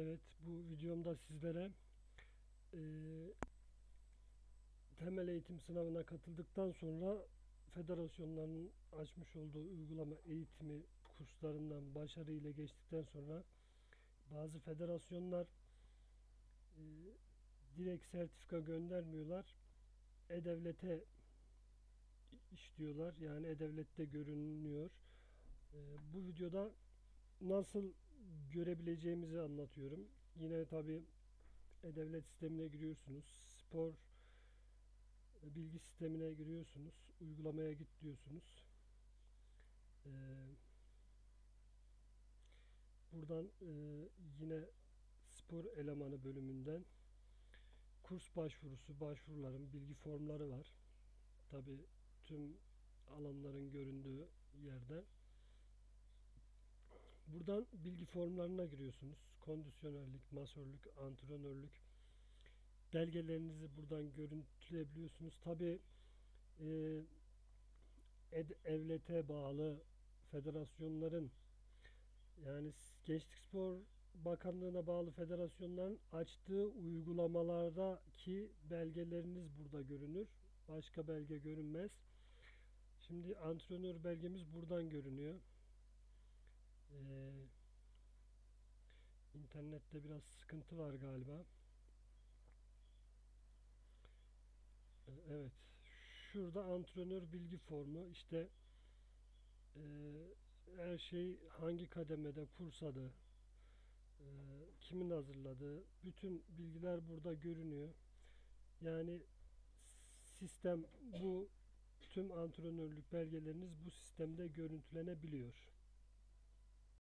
Evet, bu videomda sizlere eee, temel eğitim sınavına katıldıktan sonra federasyonların açmış olduğu uygulama eğitimi kurslarından başarıyla geçtikten sonra bazı federasyonlar eee, direkt sertifika göndermiyorlar. E-Devlet'e işliyorlar. Yani E-Devlet'te görünüyor. Eee, bu videoda nasıl görebileceğimizi anlatıyorum. Yine tabi e-devlet sistemine giriyorsunuz. Spor bilgi sistemine giriyorsunuz. Uygulamaya git diyorsunuz. Ee, buradan e, yine spor elemanı bölümünden kurs başvurusu, başvuruların bilgi formları var. Tabi tüm alanların göründüğü yerde. Buradan bilgi formlarına giriyorsunuz. Kondisyonerlik, masörlük, antrenörlük belgelerinizi buradan görüntüleyebiliyorsunuz. Tabi e, devlete bağlı federasyonların yani Gençlik Spor Bakanlığı'na bağlı federasyonların açtığı uygulamalardaki belgeleriniz burada görünür. Başka belge görünmez. Şimdi antrenör belgemiz buradan görünüyor. Ee, internette biraz sıkıntı var galiba. Ee, Evet. Şurada antrenör bilgi formu işte e, her şey hangi kademede kurs adı e, kimin hazırladığı bütün bilgiler burada görünüyor. Yani sistem bu tüm antrenörlük belgeleriniz bu sistemde görüntülenebiliyor.